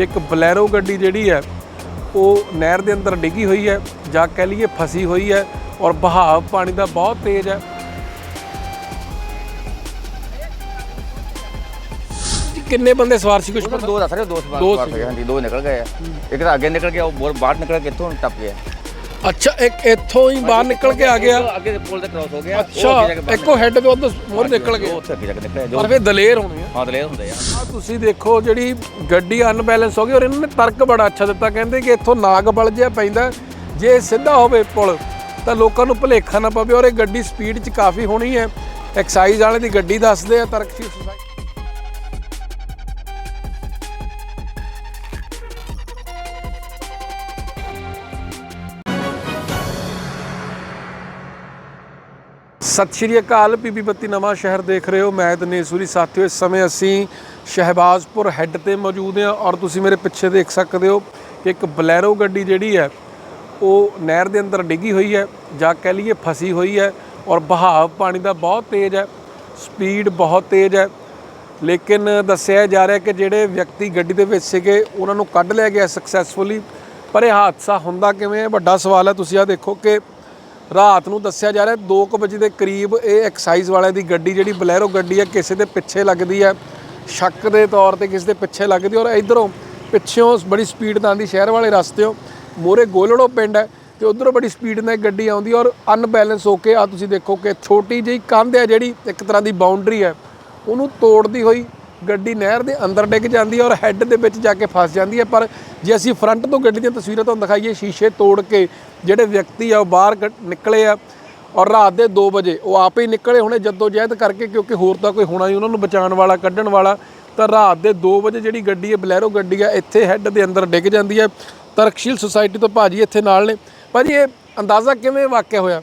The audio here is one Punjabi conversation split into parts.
ਇੱਕ ਬਲੈਰੋ ਗੱਡੀ ਜਿਹੜੀ ਹੈ ਉਹ ਨਹਿਰ ਦੇ ਅੰਦਰ ਡਿੱਗੀ ਹੋਈ ਹੈ ਜਾਂ ਕਹਿ ਲਈਏ ਫਸੀ ਹੋਈ ਹੈ ਔਰ ਬਹਾਵ ਪਾਣੀ ਦਾ ਬਹੁਤ ਤੇਜ਼ ਹੈ। ਕਿੰਨੇ ਬੰਦੇ ਸਵਾਰ ਸੀ ਕੁਝ ਦੋ ਦੱਸ ਰਹੇ ਦੋ ਸਵਾਰ ਸਵਾਰ ਸੀਗੇ ਹਾਂਜੀ ਦੋ ਨਿਕਲ ਗਏ ਆ। ਇੱਕ ਤਾਂ ਅੱਗੇ ਨਿਕਲ ਗਿਆ ਉਹ ਬਾਹਰ ਨਿਕਲ ਕੇ ਇੱਥੋਂ ਟੱਪ ਗਿਆ? ਅੱਛਾ ਇੱਕ ਇੱਥੋਂ ਹੀ ਬਾਹਰ ਨਿਕਲ ਕੇ ਆ ਗਿਆ। ਅੱਗੇ ਦੇ ਪੁਲ ਤੇ ਕ੍ਰਾਸ ਹੋ ਗਿਆ। ਅੱਛਾ ਇੱਕੋ ਹੈੱਡ ਤੋਂ ਉੱਧਰ ਮੋਰ ਨਿਕਲ ਉਹ ਉੱਥੇ ਅੱਗੇ ਜਾ ਕੇ ਨਿਕਲਿਆ ਜੋ ਪਰ ਫਿਰ ਦਲੇਰ ਹੋਣੇ ਆ। ਹਾਂ ਦਲੇਰ ਹੁੰਦੇ ਆ। ਆ ਤੁਸੀਂ ਦੇਖੋ ਜਿਹੜੀ ਗੱਡੀ ਅਨਬੈਲੈਂਸ ਹੋ ਗਈ ਔਰ ਇਹਨਾਂ ਨੇ ਤਰਕ ਬੜਾ ਅੱਛਾ ਦਿੱਤਾ। ਕਹਿੰਦੇ ਕਿ ਇੱਥੋਂ ਨਾਗ ਬਲ ਜਿਹਾ ਪੈਂਦਾ ਜੇ ਸਿੱਧਾ ਹੋਵੇ ਪੁਲ ਤਾਂ ਲੋਕਾਂ ਨੂੰ ਭੁਲੇਖਾ ਨਾ ਪਵੇ ਔਰ ਇਹ ਗੱਡੀ ਸਪੀਡ 'ਚ ਕਾਫੀ ਹੋਣੀ ਹੈ। ਐਕਸਾਈਜ਼ ਵਾਲੇ ਦੀ ਗੱਡੀ ਦੱਸਦੇ ਆ ਤਰਕਸ਼ੀਲ ਸੁਸਾਇਟੀ ਸਤਿ ਸ਼੍ਰੀ ਅਕਾਲ, ਪੀਪੀ ਬੱਤੀ ਨਵਾਂ ਸ਼ਹਿਰ ਦੇਖ ਰਹੇ ਹੋ। ਮੈਂ ਦਨੇਸ਼ੂਰੀ ਸਾਥੀਓ, ਇਸ ਸਮੇਂ ਅਸੀਂ ਸ਼ਹਿਬਾਜ਼ਪੁਰ ਹੈੱਡ ਤੇ ਮੌਜੂਦ ਹਾਂ ਔਰ ਤੁਸੀਂ ਮੇਰੇ ਪਿੱਛੇ ਦੇਖ ਸਕਦੇ ਹੋ ਕਿ ਇੱਕ ਬਲੈਰੋ ਗੱਡੀ ਜਿਹੜੀ ਹੈ, ਉਹ ਨਹਿਰ ਦੇ ਅੰਦਰ ਡਿੱਗੀ ਹੋਈ ਹੈ, ਜਾਂ ਕਹਿ ਲਈਏ ਫਸੀ ਹੋਈ ਹੈ ਔਰ ਬਹਾਵ ਪਾਣੀ ਦਾ ਬਹੁਤ ਤੇਜ਼ ਹੈ, ਸਪੀਡ ਬਹੁਤ ਤੇਜ਼ ਹੈ। ਲੇਕਿਨ ਦੱਸਿਆ ਜਾ ਰਿਹਾ ਕਿ ਜਿਹੜੇ ਵਿਅਕਤੀ ਗੱਡੀ ਦੇ ਵਿੱਚ ਸੀਗੇ, ਉਹਨਾਂ ਨੂੰ ਕੱਢ ਲਿਆ ਗਿਆ ਸਕਸੈਸਫੁਲੀ ਪਰ ਇਹ ਹਾਦਸਾ ਹੁੰਦਾ ਕਿਵੇਂ ਹੈ? ਵੱਡਾ ਸਵਾਲ ਹੈ, ਤੁਸੀਂ ਆ ਦੇਖੋ ਕਿ ਰਾਤ ਨੂੰ ਦੱਸਿਆ ਜਾ ਰਿਹਾ 2:00 ਵਜੇ ਦੇ ਕਰੀਬ ਇਹ ਐਕਸਾਈਜ਼ ਵਾਲਿਆਂ ਦੀ ਗੱਡੀ ਜਿਹੜੀ ਬਲੈਰੋ ਗੱਡੀ ਹੈ, ਕਿਸੇ ਦੇ ਪਿੱਛੇ ਲੱਗਦੀ ਹੈ। ਸ਼ੱਕ ਦੇ ਤੌਰ ਤੇ ਕਿਸੇ ਦੇ ਪਿੱਛੇ ਲੱਗਦੀ ਔਰ ਇਧਰੋਂ ਪਿੱਛੋਂ ਬੜੀ ਸਪੀਡ ਨਾਲ ਆਉਂਦੀ, ਸ਼ਹਿਰ ਵਾਲੇ ਰਸਤੇੋਂ ਮੋਰੇ ਗੋਲੜੋ ਪਿੰਡ ਹੈ ਤੇ ਉਧਰੋਂ ਬੜੀ ਸਪੀਡ ਨਾਲ ਗੱਡੀ ਆਉਂਦੀ ਔਰ ਅਨਬੈਲੈਂਸ ਹੋ ਕੇ ਆ ਤੁਸੀਂ ਦੇਖੋ ਕਿ ਛੋਟੀ ਜਿਹੀ ਕੰਧ ਹੈ ਜਿਹੜੀ ਇੱਕ ਤਰ੍ਹਾਂ ਦੀ ਬਾਉਂਡਰੀ ਹੈ। ਉਹਨੂੰ ਤੋੜਦੀ ਹੋਈ ਗੱਡੀ ਨਹਿਰ ਦੇ ਅੰਦਰ ਡਿੱਗ ਜਾਂਦੀ ਹੈ ਔਰ ਹੈੱਡ ਦੇ ਵਿੱਚ ਜਾ ਕੇ ਫਸ ਜਾਂਦੀ ਹੈ। ਪਰ ਜੇ ਅਸੀਂ ਫਰੰਟ ਤੋਂ ਗੱਡੀ ਦੀਆਂ ਤਸਵੀਰਾਂ ਤੁਹਾਨੂੰ ਦਿਖਾਈਏ, ਸ਼ੀਸ਼ੇ ਤੋੜ ਕੇ ਜਿਹੜੇ ਵਿਅਕਤੀ ਆ ਉਹ ਬਾਹਰ ਕੱਢ- ਨਿਕਲੇ ਆ ਔਰ ਰਾਤ ਦੇ 2 ਵਜੇ ਉਹ ਆਪੇ ਹੀ ਨਿਕਲੇ ਹੋਣੇ ਜੱਦੋ ਜਹਿਦ ਕਰਕੇ ਕਿਉਂਕਿ ਹੋਰ ਤਾਂ ਕੋਈ ਹੋਣਾ ਨਹੀਂ, ਉਹਨਾਂ ਨੂੰ ਬਚਾਉਣ ਵਾਲਾ, ਕੱਢਣ ਵਾਲਾ। ਤਾਂ ਰਾਤ ਦੇ 2 ਵਜੇ ਜਿਹੜੀ ਗੱਡੀ ਹੈ, ਬਲੈਰੋ ਗੱਡੀ ਆ, ਇੱਥੇ ਹੈੱਡ ਦੇ ਅੰਦਰ ਡਿੱਗ ਜਾਂਦੀ ਹੈ। ਤਰਕਸ਼ੀਲ ਸੁਸਾਇਟੀ ਤੋਂ ਭਾਜੀ ਇੱਥੇ ਨਾਲ ਨੇ। ਭਾਜੀ ਇਹ ਅੰਦਾਜ਼ਾ ਕਿਵੇਂ ਵਾਕਿਆ ਹੋਇਆ?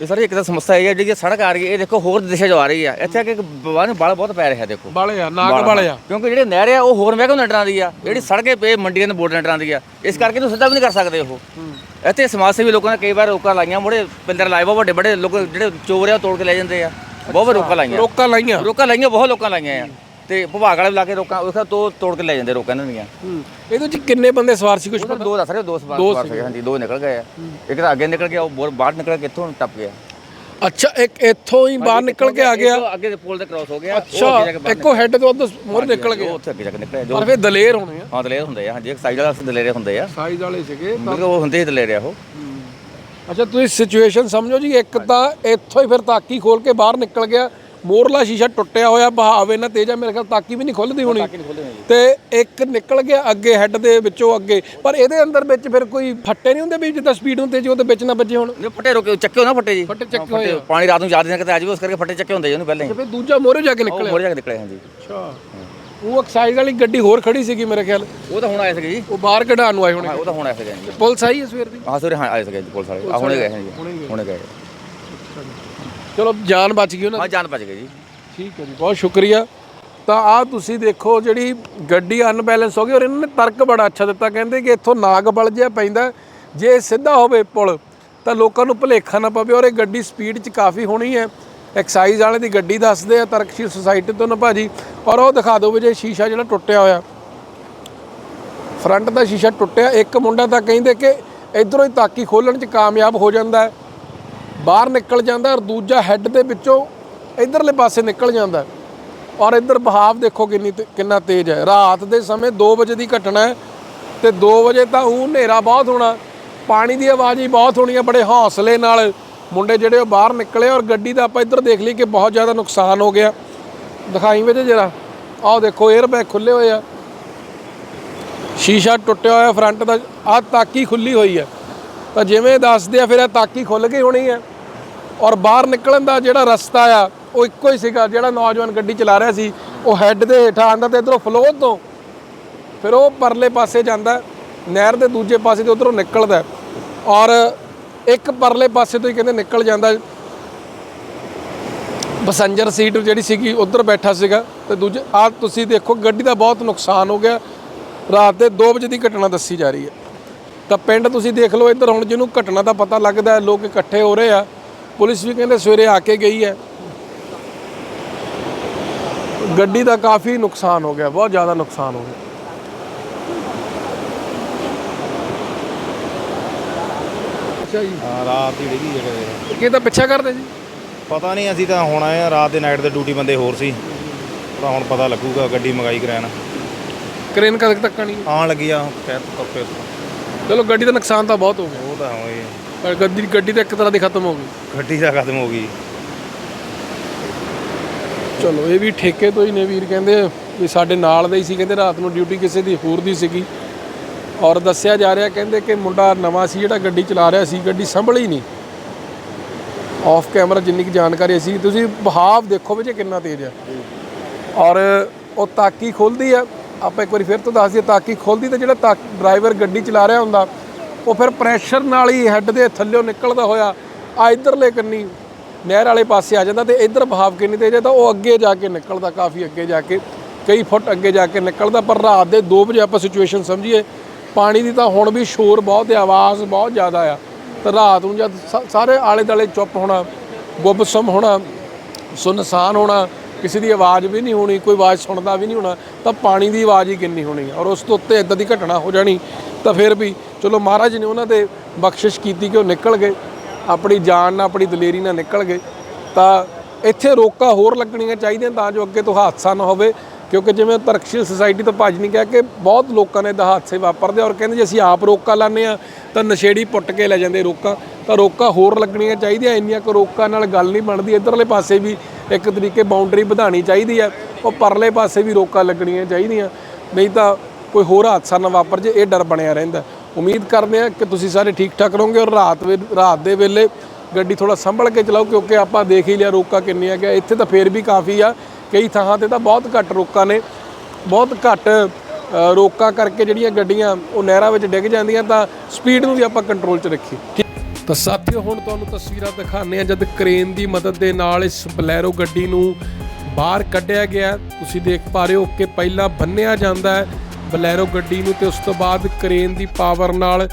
ਇਹ ਸਰ ਇੱਕ ਤਾਂ ਸਮੱਸਿਆ ਇਹ ਹੈ ਜਿਹੜੀ ਸੜਕ ਆ ਰਹੀ ਹੈ ਇਹ ਦੇਖੋ ਹੋਰ ਦਿਸ਼ਾ ਜੋ ਆ ਰਹੀ ਹੈ। ਇੱਥੇ ਆ ਕੇ ਬਾਹਰ ਬਲ ਬਹੁਤ ਪੈ ਰਿਹਾ ਦੇਖੋ। ਬਾਲੇ ਆ ਨਾਗ ਬਾਲੇ ਆ। ਕਿਉਂਕਿ ਜਿਹੜੇ ਨਹਿਰ ਆ ਉਹ ਹੋਰ ਮਹਿਕਮ ਨਟਰਾਂ ਦੀ ਆ। ਜਿਹੜੀ ਸੜਕੇ ਪੇ ਮੰਡੀਆਂ ਦੇ ਬੋਰਡ ਨਟਰਾਂ ਦੀ ਆ। ਇਸ ਕਰਕੇ ਨੂੰ ਸਿੱਧਾ ਵੀ ਨਹੀਂ ਕਰ ਸਕਦੇ ਉਹ। ਇੱਥੇ ਸਮਾਜ ਸੇਵੀ ਲੋਕਾਂ ਨੇ ਕਈ ਵਾਰ ਰੋਕਾਂ ਲਾਈਆਂ ਮੁੜੇ ਪਿੰਦਰ ਲਾਏ ਵੱਡੇ ਵੱਡੇ ਲੋਕ ਜਿਹੜੇ ਚੋਰ ਆ ਉਹ ਤੋੜ ਕੇ ਲੈ ਜਾਂਦੇ ਆ। ਬਹੁਤ ਵਾਰ ਰੋਕਾਂ ਲਾਈਆਂ। ਰੋਕਾਂ ਲਾਈਆਂ। ਰੋਕਾਂ ਲਾਈਆਂ ਬਹੁਤ ਲੋਕਾਂ ਲਾਈਆਂ ਆ। ਤੇ ਵਿਭਾਗ ਵਾਲੇ ਲਾ ਕੇ ਰੋਕਾਂ ਉਹ ਤੋਂ ਤੋੜ ਕੇ ਲੈ ਜਾਂਦੇ ਰੋਕਾਂ ਇਹਨਾਂ ਦੀਆਂ। ਹੂੰ। ਇਹਦੇ ਵਿੱਚ ਕਿੰਨੇ ਬੰਦੇ ਸਵਾਰ ਸੀ ਕੁਝ ਉਹਨਾਂ ਦੋ ਦੱਸ ਰਹੇ ਦੋ ਸਵਾਰ ਸਵਾਰ ਸੀਗੇ। ਹਾਂਜੀ ਦੋ ਨਿਕਲ ਗਏ ਆ। ਇੱਕ ਤਾਂ ਅੱਗੇ ਨਿਕਲ ਗਿਆ ਉਹ ਬਾਹਰ ਨਿਕਲ ਕੇ ਇੱਥੋਂ ਟੱਪ ਗਿਆ। ਅੱਛਾ ਇੱਕ ਇੱਥੋਂ ਹੀ ਬਾਹਰ ਨਿਕਲ ਕੇ ਆ ਗਿਆ। ਅੱਗੇ ਦੇ ਪੁਲ ਤੇ ਕ੍ਰਾਸ ਹੋ ਗਿਆ ਅੱਛਾ ਇੱਕੋ ਹੈੱਡ ਤੋਂ ਉੱਧਰ ਮੋਰ ਨਿਕਲ ਗਿਆ। ਉੱਥੇ ਅੱਗੇ ਜਾ ਕੇ ਨਿਕਲਿਆ ਪਰ ਫਿਰ ਦਲੇਰ ਹੋਣੇ ਆ। ਹਾਂ ਦਲੇਰ ਹੁੰਦੇ ਆ ਹਾਂਜੀ ਇੱਕ ਸਾਈਡ ਵਾਲਾ ਦਲੇਰੇ ਹੁੰਦੇ ਆ। ਸਾਈਜ਼ ਵਾਲੇ ਸੀਗੇ ਬਿਲਕੁਲ ਉਹ ਹੁੰਦੇ ਹੀ ਦਲੇਰੇ ਆ ਉਹ। ਅੱਛਾ ਤੁਸੀਂ ਸਿਚੁਏਸ਼ਨ ਸਮਝੋ ਜੀ ਇੱਕ ਤਾਂ ਇੱਥੋਂ ਹੀ ਫਿਰ ਤਾਕੀ ਖੋਲ ਕੇ ਬਾਹਰ ਨਿਕਲ ਗਿਆ ਮੋਰਲਾ ਸ਼ੀਸ਼ਾ ਟੁੱਟਿਆ ਹੋਇਆ ਬਹਾਵ ਇਹਨਾਂ ਤੇਜ਼ ਆ ਮੇਰੇ ਖਿਆਲ ਤਾਕੀ ਵੀ ਨਹੀਂ ਖੁੱਲਦੀ ਹੋਣੀ। ਤੇ ਇੱਕ ਨਿਕਲ ਗਿਆ ਅੱਗੇ ਹੈੱਡ ਦੇ ਵਿੱਚੋਂ ਅੱਗੇ। ਪਰ ਇਹਦੇ ਅੰਦਰ ਵਿੱਚ ਫਿਰ ਕੋਈ ਫੱਟੇ ਨਹੀਂ ਹੁੰਦੇ ਵੀ ਜਿੱਦਾਂ ਸਪੀਡ ਨੂੰ ਤੇਜ਼ ਉਹਦੇ ਵਿੱਚ ਨਾ ਵੱਜੇ ਹੋਣ? ਜੇ ਫੱਟੇ ਰੋਕੇ ਚੱਕੇ ਹੋ ਨਾ ਫੱਟੇ ਜੀ। ਫੱਟੇ ਚੱਕੇ ਹਾਂ, ਫੱਟੇ ਪਾਣੀ ਰਾਤ ਨੂੰ ਜ਼ਿਆਦਾ ਨਾ ਕਿਤੇ ਆ ਜਾਵੇ ਉਸ ਕਰਕੇ ਫੱਟੇ ਚੱਕੇ ਹੁੰਦੇ ਜੀ ਉਹਨੂੰ ਪਹਿਲਾਂ ਹੀ। ਫਿਰ ਦੂਜਾ ਮੋਰੇ ਜਾ ਕੇ ਨਿਕਲਿਆ। ਮੋੜ ਜਾ ਕੇ ਨਿਕਲੇ ਹਾਂਜੀ। ਅੱਛਾ। ਉਹ ਐਕਸਾਈਜ਼ ਵਾਲੀ ਗੱਡੀ ਹੋਰ ਖੜੀ ਸੀਗੀ ਮੇਰੇ ਖਿਆਲ। ਉਹ ਤਾਂ ਹੁਣ ਆਏ ਸੀਗੇ ਜੀ। ਉਹ ਬਾਹਰ ਕਢਾਉਣ ਨੂੰ ਆਏ ਹੋਣੇ ਉਹ ਤਾਂ ਹੁਣ ਆਏ ਸੀਗੇ ਜੀ ਪੁਲਿਸ ਆਈ ਹੈ ਸਵੇਰ ਦੀ? ਹਾਂ ਸਵੇਰੇ ਹਾਂ ਆਏ ਸੀਗੇ ਜੀ ਪੁਲਿਸ ਵਾਲੇ। ਆ ਹੁਣੇ ਗਏ ਜੀ ਹੁਣੇ ਗਏ। ਚਲੋ ਜਾਨ ਬਚ ਗਈ ਉਹਨਾਂ ਦੀ। ਜਾਨ ਬਚ ਗਈ ਜੀ। ਠੀਕ ਹੈ ਜੀ ਬਹੁਤ ਸ਼ੁਕਰੀਆ। ਤਾਂ ਆ ਤੁਸੀਂ ਦੇਖੋ ਜਿਹੜੀ ਗੱਡੀ ਅਨਬੈਲੈਂਸ ਹੋ ਗਈ ਔਰ ਇਹਨਾਂ ਨੇ ਤਰਕ ਬੜਾ ਅੱਛਾ ਦਿੱਤਾ। ਕਹਿੰਦੇ ਕਿ ਇੱਥੋਂ ਨਾਗ ਬਲ ਜਿਹਾ ਪੈਂਦਾ ਜੇ ਇਹ ਸਿੱਧਾ ਹੋਵੇ ਪੁਲ ਤਾਂ ਲੋਕਾਂ ਨੂੰ ਭੁਲੇਖਾ ਨਾ ਪਵੇ ਔਰ ਇਹ ਗੱਡੀ ਸਪੀਡ 'ਚ ਕਾਫੀ ਹੋਣੀ ਹੈ। ਐਕਸਾਈਜ਼ ਵਾਲੇ ਦੀ ਗੱਡੀ ਦੱਸਦੇ ਆ ਤਰਕਸ਼ੀਲ ਸੁਸਾਇਟੀ ਤੋਂ ਨਾ ਭਾਜੀ। ਔਰ ਉਹ ਦਿਖਾ ਦਿਓ ਵੀ ਜੇ ਸ਼ੀਸ਼ਾ ਜਿਹੜਾ ਟੁੱਟਿਆ ਹੋਇਆ। ਫਰੰਟ ਦਾ ਸ਼ੀਸ਼ਾ ਟੁੱਟਿਆ ਇੱਕ ਮੁੰਡਾ ਤਾਂ ਕਹਿੰਦੇ ਕਿ ਇਧਰੋਂ ਹੀ ਤਾਕੀ ਖੋਲਣ 'ਚ ਕਾਮਯਾਬ ਹੋ ਜਾਂਦਾ ਹੈ। ਬਾਹਰ ਨਿਕਲ ਜਾਂਦਾ ਔਰ ਦੂਜਾ ਹੈੱਡ ਦੇ ਵਿੱਚੋਂ ਇਧਰਲੇ ਪਾਸੇ ਨਿਕਲ ਜਾਂਦਾ। ਔਰ ਇਧਰ ਬਹਾਵ ਦੇਖੋ ਕਿੰਨੀ ਕਿੰਨਾ ਤੇਜ਼ ਹੈ। ਰਾਤ ਦੇ ਸਮੇਂ 2 ਵਜੇ ਦੀ ਘਟਨਾ ਹੈ ਤੇ 2 ਵਜੇ ਤਾਂ ਉਹ ਹਨੇਰਾ ਬਹੁਤ ਹੋਣਾ। ਪਾਣੀ ਦੀ ਆਵਾਜ਼ ਹੀ ਬਹੁਤ ਹੋਣੀ ਹੈ ਬੜੇ ਹੌਸਲੇ ਨਾਲ। ਮੁੰਡੇ ਜਿਹੜੇ ਉਹ ਬਾਹਰ ਨਿਕਲੇ ਔਰ ਗੱਡੀ ਦਾ ਆਪਾਂ ਇੱਧਰ ਦੇਖ ਲਈ ਕਿ ਬਹੁਤ ਜ਼ਿਆਦਾ ਨੁਕਸਾਨ ਹੋ ਗਿਆ। ਦਿਖਾਈ ਵੇ ਜਰਾ। ਆਹ ਦੇਖੋ 에ਅਰ ਬੈਗ ਖੁੱਲੇ ਹੋਏ ਆ। ਸ਼ੀਸ਼ਾ ਟੁੱਟਿਆ ਹੋਇਆ ਫਰੰਟ ਦਾ। ਆਹ ਤਾਕੀ ਖੁੱਲੀ ਹੋਈ ਹੈ। ਤਾਂ ਜਿਵੇਂ ਦੱਸਦੇ ਆ, ਫਿਰ ਇਹ ਤਾਕੀ ਖੁੱਲ ਗਈ ਹੋਣੀ ਹੈ। ਔਰ ਬਾਹਰ ਨਿਕਲਣ ਦਾ ਜਿਹੜਾ ਰਸਤਾ ਆ, ਉਹ ਇੱਕੋ ਹੀ ਸੀਗਾ। ਜਿਹੜਾ ਨੌਜਵਾਨ ਗੱਡੀ ਚਲਾ ਰਿਹਾ ਸੀ, ਉਹ ਹੈੱਡ ਦੇ ਹੇਠਾਂ ਆਂਦਾ ਤੇ ਇਧਰੋਂ ਫਲੋ ਤੋਂ ਫਿਰ ਉਹ ਪਰਲੇ ਪਾਸੇ ਜਾਂਦਾ, ਨਹਿਰ ਦੇ ਦੂਜੇ ਪਾਸੇ ਤੇ ਉਧਰੋਂ ਨਿਕਲਦਾ। ਔਰ ਇੱਕ ਪਰਲੇ ਪਾਸੇ ਤੋਂ ਹੀ ਕਹਿੰਦੇ ਨਿਕਲ ਜਾਂਦਾ। ਹੈ। ਪੈਸੰਜਰ ਸੀਟ ਜਿਹੜੀ ਸੀਗੀ, ਉਧਰ ਬੈਠਾ ਸੀਗਾ ਤੇ ਦੂਜੇ, ਆ ਤੁਸੀਂ ਦੇਖੋ, ਗੱਡੀ ਦਾ ਬਹੁਤ ਨੁਕਸਾਨ ਹੋ ਗਿਆ। ਰਾਤ ਦੇ 2 ਵਜੇ ਦੀ ਘਟਨਾ ਦੱਸੀ ਜਾ ਰਹੀ ਹੈ। ਤਾਂ ਪਿੰਡ ਤੁਸੀਂ ਦੇਖ ਲਓ, ਇੱਧਰ ਹੁਣ ਜਿਹਨੂੰ ਘਟਨਾ ਦਾ ਪਤਾ ਲੱਗਦਾ ਲੋਕ ਇਕੱਠੇ ਹੋ ਰਹੇ ਆ। ਪੁਲਿਸ ਵੀ ਕਹਿੰਦੇ ਸਵੇਰੇ ਆ ਕੇ ਗਈ ਹੈ। ਗੱਡੀ ਦਾ ਕਾਫੀ ਨੁਕਸਾਨ ਹੋ ਗਿਆ ਬਹੁਤ ਜ਼ਿਆਦਾ ਨੁਕਸਾਨ ਹੋ ਗਿਆ। ਅੱਛਾ ਤਾਂ ਪਿੱਛਾ ਕਰਦੇ ਜੀ ਪਤਾ ਨਹੀਂ ਅਸੀਂ ਤਾਂ ਹੁਣ ਆਏ ਆ ਰਾਤ ਦੇ ਨਾਈਟ ਦੇ ਡਿਊਟੀ ਬੰਦੇ ਹੋਰ ਸੀ। ਤਾਂ ਹੁਣ ਪਤਾ ਲੱਗੂਗਾ ਗੱਡੀ ਮੰਗਾਈ ਕਰੈਨ ਕਰੇਨ ਕਦ ਤੱਕ ਆਣੀ ਆਉਣ ਲੱਗੀ ਆ ਚਲੋ ਗੱਡੀ ਦਾ ਨੁਕਸਾਨ ਤਾਂ ਬਹੁਤ ਹੋ ਗਿਆ। ਉਹ ਤਾਂ ਹੋਈ ਪਰ ਗੱਡੀ ਗੱਡੀ ਤਾਂ ਇੱਕ ਤਰ੍ਹਾਂ ਦੀ ਖਤਮ ਹੋ ਗਈ। ਗੱਡੀ ਦਾ ਖਤਮ ਹੋ ਗਈ। ਚਲੋ ਇਹ ਵੀ ਠੇਕੇ ਤੋਂ ਹੀ ਨੇ ਵੀਰ ਕਹਿੰਦੇ ਵੀ ਸਾਡੇ ਨਾਲ ਦੇ ਹੀ ਸੀ ਕਹਿੰਦੇ ਰਾਤ ਨੂੰ ਡਿਊਟੀ ਕਿਸੇ ਦੀ ਹੋਰ ਦੀ ਸੀਗੀ। ਔਰ ਦੱਸਿਆ ਜਾ ਰਿਹਾ ਕਹਿੰਦੇ ਕਿ ਮੁੰਡਾ ਨਵਾਂ ਸੀ ਜਿਹੜਾ ਗੱਡੀ ਚਲਾ ਰਿਹਾ ਸੀ ਗੱਡੀ ਸੰਭਲੀ ਨਹੀਂ। ਆਫ ਕੈਮਰਾ ਜਿੰਨੀ ਕੁ ਜਾਣਕਾਰੀ ਸੀ ਤੁਸੀਂ ਬਹਾਵ ਦੇਖੋ ਵੀ ਜੇ ਕਿੰਨਾ ਤੇਜ਼ ਆ। ਔਰ ਉਹ ਤਾਕੀ ਖੁੱਲਦੀ ਆ। ਆਪਾਂ ਇੱਕ ਵਾਰੀ ਫਿਰ ਤੋਂ ਦੱਸ ਦਈਏ ਤਾਕੀ ਖੁੱਲਦੀ ਤੇ ਜਿਹੜਾ ਡਰਾਈਵਰ ਗੱਡੀ ਚਲਾ ਰਿਹਾ ਹੁੰਦਾ ਉਹ ਫਿਰ ਪ੍ਰੈਸ਼ਰ ਨਾਲ ਹੀ ਹੈੱਡ ਦੇ ਥੱਲੇੋਂ ਨਿਕਲਦਾ ਹੋਇਆ, ਆ ਇਧਰਲੇ ਕੰਨੀ ਨਹਿਰ ਵਾਲੇ ਪਾਸੇ ਆ ਜਾਂਦਾ ਤੇ ਇਧਰ ਬਹਾਵ ਕਿੰਨੀ ਤੇਜ਼ ਹੈ ਤਾਂ ਉਹ ਅੱਗੇ ਜਾ ਕੇ ਨਿਕਲਦਾ, ਕਾਫੀ ਅੱਗੇ ਜਾ ਕੇ, ਕਈ ਫੁੱਟ ਅੱਗੇ ਜਾ ਕੇ ਨਿਕਲਦਾ, ਪਰ ਰਾਤ ਦੇ 2 ਵਜੇ ਆਪਾਂ ਸਿਚੁਏਸ਼ਨ ਸਮਝੀਏ, ਪਾਣੀ ਦੀ ਤਾਂ ਹੁਣ ਵੀ ਸ਼ੋਰ ਬਹੁਤ ਹੈ ਆਵਾਜ਼ ਬਹੁਤ ਜ਼ਿਆਦਾ ਆ, ਤਾਂ ਰਾਤ ਨੂੰ ਜਦ ਸਾ- ਸਾਰੇ ਆਲੇ ਦਾਲੇ ਚੁੱਪ ਹੋਣਾ ਗੁੰਮਸਮ ਹੋਣਾ, ਸੁਨਸਾਨ ਹੋਣਾ, ਕਿਸੇ ਦੀ ਆਵਾਜ਼ ਵੀ ਨਹੀਂ ਹੋਣੀ, ਕੋਈ ਆਵਾਜ਼ ਸੁਣਦਾ ਵੀ ਨਹੀਂ ਹੋਣਾ, ਤਾਂ ਪਾਣੀ ਦੀ ਆਵਾਜ਼ ਹੀ ਕਿੰਨੀ ਹੋਣੀ ਔਰ ਉਸ ਤੋਂ ਉੱਤੇ ਇਦਾਂ ਦੀ ਘਟਨਾ ਹੋ ਜਾਣੀ ਤਾਂ ਫਿਰ ਵੀ ਚਲੋ ਮਹਾਰਾਜ ਨੇ ਉਹਨਾਂ ਦੇ ਬਖਸ਼ਿਸ਼ ਕੀਤੀ ਕਿ ਉਹ ਨਿਕਲ ਗਏ, ਆਪਣੀ ਜਾਨ ਨਾਲ, ਆਪਣੀ ਦਲੇਰੀ ਨਾਲ ਨਿਕਲ ਗਏ। ਤਾਂ ਇੱਥੇ ਰੋਕਾਂ ਹੋਰ ਲੱਗਣੀਆਂ ਚਾਹੀਦੀਆਂ ਤਾਂ ਜੋ ਅੱਗੇ ਤੋਂ ਹਾਦਸਾ ਨਾ ਹੋਵੇ, ਕਿਉਂਕਿ ਜਿਵੇਂ ਤਰਕਸ਼ੀਲ ਸੁਸਾਇਟੀ ਤੋਂ ਭਾਜ ਨਹੀਂ ਕਿਹਾ ਕਿ ਬਹੁਤ ਲੋਕਾਂ ਨੇ ਦਾ ਹਾਦਸੇ ਵਾਪਰਦੇ ਔਰ ਕਹਿੰਦੇ ਜੇ ਅਸੀਂ ਆਪ ਰੋਕਾ ਲਾਉਂਦੇ ਆ ਤਾਂ ਨਸ਼ੇੜੀ ਪੁੱਟ ਕੇ ਲੈ ਜਾਂਦੇ ਰੋਕਾਂ। ਤਾਂ ਰੋਕਾਂ ਹੋਰ ਲੱਗਣੀਆਂ ਚਾਹੀਦੀਆਂ, ਇੰਨੀਆਂ ਕੁ ਰੋਕਾਂ ਨਾਲ ਗੱਲ ਨਹੀਂ ਬਣਦੀ। ਇਧਰਲੇ ਪਾਸੇ ਵੀ ਇੱਕ ਤਰੀਕੇ ਬਾਉਂਡਰੀ ਵਧਾਣੀ ਚਾਹੀਦੀ ਹੈ, ਉਹ ਪਰਲੇ ਪਾਸੇ ਵੀ ਰੋਕਾਂ ਲੱਗਣੀਆਂ ਚਾਹੀਦੀਆਂ। ਨਹੀਂ ਤਾਂ ਕੋਈ ਹੋਰ ਹਾਦਸਾ ਨਾ ਵਾਪਰ ਜੇ, ਇਹ ਡਰ ਬਣਿਆ ਰਹਿੰਦਾ। ਉਮੀਦ ਕਰਦੇ ਹਾਂ ਕਿ ਤੁਸੀਂ ਸਾਰੇ ਠੀਕ ਠਾਕ ਰਹੋਗੇ ਔਰ ਰਾਤ ਵੇ, ਰਾਤ ਦੇ ਵੇਲੇ ਗੱਡੀ ਥੋੜਾ ਸੰਭਲ ਕੇ ਚਲਾਓ, ਕਿਉਂਕਿ ਆਪਾਂ ਦੇਖ ਹੀ ਲਿਆ ਰੋਕਾਂ ਕਿੰਨੀਆਂ ਗਿਆ। ਇੱਥੇ ਤਾਂ ਫੇਰ ਵੀ ਕਾਫੀ ਆ। ਕਈ ਥਾਵਾਂ ਤੇ ਤਾਂ ਬਹੁਤ ਘੱਟ ਰੋਕਾਂ ਨੇ। ਬਹੁਤ ਘੱਟ ਰੋਕਾਂ ਕਰਕੇ ਜਿਹੜੀਆਂ ਗੱਡੀਆਂ ਉਹ ਨਹਿਰਾਂ ਵਿੱਚ ਡਿੱਗ ਜਾਂਦੀਆਂ, ਤਾਂ ਸਪੀਡ ਨੂੰ ਵੀ ਆਪਾਂ ਕੰਟਰੋਲ 'ਚ ਰੱਖੀਏ। ਤਾਂ ਸਾਥੀਓ, ਹੁਣ ਤੁਹਾਨੂੰ ਤਸਵੀਰਾਂ ਦਿਖਾਉਂਦੇ ਆ ਜਦ ਕ੍ਰੇਨ ਦੀ ਮਦਦ ਦੇ ਨਾਲ ਇਸ ਬਲੈਰੋ ਗੱਡੀ ਨੂੰ ਬਾਹਰ ਕੱਢਿਆ ਗਿਆ। ਤੁਸੀਂ ਦੇਖ ਪਾ ਰਹੇ ਹੋ ਕਿ ਪਹਿਲਾਂ ਬੰਨਿਆ ਜਾਂਦਾ ਹੈ। ਬਲੈਰੋ ਗੱਡੀ ਨੂੰ ਤੇ ਉਸ ਤੋਂ ਬਾਅਦ ਕ੍ਰੇਨ ਦੀ ਪਾਵਰ ਨਾਲ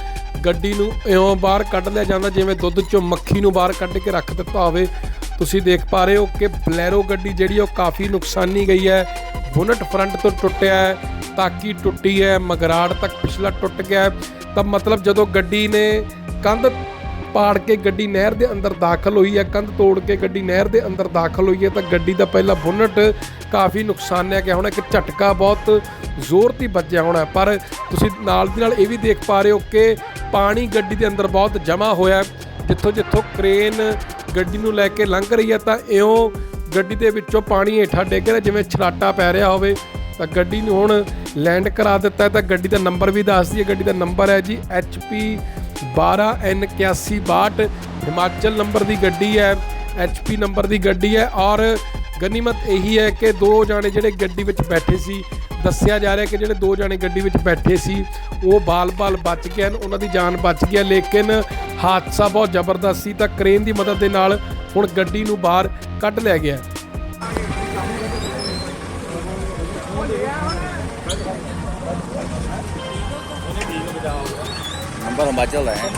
ਗੱਡੀ ਨੂੰ ਇਉਂ ਬਾਹਰ ਕੱਢ ਲਿਆ ਜਾਂਦਾ ਜਿਵੇਂ ਦੁੱਧ ਚੋਂ ਮੱਖੀ ਨੂੰ ਬਾਹਰ ਕੱਢ ਕੇ ਰੱਖ ਦਿੱਤਾ ਹੋਵੇ। ਤੁਸੀਂ ਦੇਖ ਪਾ ਰਹੇ ਹੋ ਕਿ ਬਲੈਰੋ ਗੱਡੀ ਜਿਹੜੀ ਉਹ ਕਾਫੀ ਨੁਕਸਾਨੀ ਗਈ ਹੈ। ਬੁਨਟ ਫਰੰਟ ਤੋਂ ਟੁੱਟਿਆ ਹੈ, ਤਾਕੀ ਟੁੱਟੀ ਹੈ, ਮਗਰਾੜ ਤੱਕ ਪਿਛਲਾ ਟੁੱਟ ਗਿਆ ਤਾਂ ਮਤਲਬ ਜਦੋਂ ਗੱਡੀ ਨੇ ਕੰਧ ਪਾੜ ਕੇ ਗੱਡੀ ਨਹਿਰ ਦੇ ਅੰਦਰ ਦਾਖਲ ਹੋਈ ਹੈ, ਕੰਧ ਤੋੜ ਕੇ ਗੱਡੀ ਨਹਿਰ ਦੇ ਅੰਦਰ ਦਾਖਲ ਹੋਈ ਹੈ ਤਾਂ ਗੱਡੀ ਦਾ ਪਹਿਲਾ ਬੁਨਟ ਕਾਫੀ ਨੁਕਸਾਨਿਆ ਗਿਆ ਹੋਣਾ ਇੱਕ ਝਟਕਾ ਬਹੁਤ ਜ਼ੋਰ ਦੀ ਵੱਜਿਆ ਹੋਣਾ ਪਰ ਤੁਸੀਂ ਨਾਲ ਦੀ ਨਾਲ ਇਹ ਵੀ ਦੇਖ ਪਾ ਰਹੇ ਹੋ ਕਿ ਪਾਣੀ ਗੱਡੀ ਦੇ ਅੰਦਰ ਬਹੁਤ ਜਮਾ ਹੋਇਆ ਜਿੱਥੋਂ ਜਿੱਥੋਂ ਕ੍ਰੇਨ ਗੱਡੀ ਨੂੰ ਲੈ ਕੇ ਲੰਘ ਰਹੀ ਹੈ ਤਾਂ ਇਉਂ ਗੱਡੀ ਦੇ ਵਿੱਚੋਂ ਪਾਣੀ ਹੇਠਾਂ ਡਿੱਗ ਰਿਹਾ, ਜਿਵੇਂ ਛਲਾਟਾ ਪੈ ਰਿਹਾ ਹੋਵੇ। ਤਾਂ ਗੱਡੀ ਨੂੰ ਹੁਣ ਲੈਂਡ ਕਰਾ ਦਿੱਤਾ ਤਾਂ ਗੱਡੀ ਦਾ ਨੰਬਰ ਵੀ ਦੱਸ ਦਈਏ, ਗੱਡੀ ਦਾ ਨੰਬਰ ਹੈ ਜੀ HP 12N8162 ਹਿਮਾਚਲ ਨੰਬਰ ਦੀ ਗੱਡੀ ਹੈ HP ਨੰਬਰ ਦੀ ਗੱਡੀ ਹੈ ਔਰ ਗਨੀਮਤ ਇਹੀ ਹੈ ਕਿ ਦੋ ਜਾਣੇ ਜਿਹੜੇ ਗੱਡੀ ਵਿੱਚ ਬੈਠੇ ਸੀ, ਦੱਸਿਆ ਜਾ ਰਿਹਾ ਕਿ ਜਿਹੜੇ ਦੋ ਜਾਣੇ ਗੱਡੀ ਵਿੱਚ ਬੈਠੇ ਸੀ, ਉਹ ਬਾਲ-ਬਾਲ ਬਚ ਗਏ ਹਨ, ਉਹਨਾਂ ਦੀ ਜਾਨ ਬਚ ਗਈ ਹੈ, ਲੇਕਿਨ ਹਾਦਸਾ ਬਹੁਤ ਜ਼ਬਰਦਸਤ ਸੀ ਤਾਂ ਕ੍ਰੇਨ ਦੀ ਮਦਦ ਦੇ ਨਾਲ ਹੁਣ ਗੱਡੀ ਨੂੰ ਬਾਹਰ ਕੱਢ ਲਿਆ ਗਿਆ ਹੈ। ਨੰਬਰ ਹਿਮਾਚਲ ਦਾ ਹੈ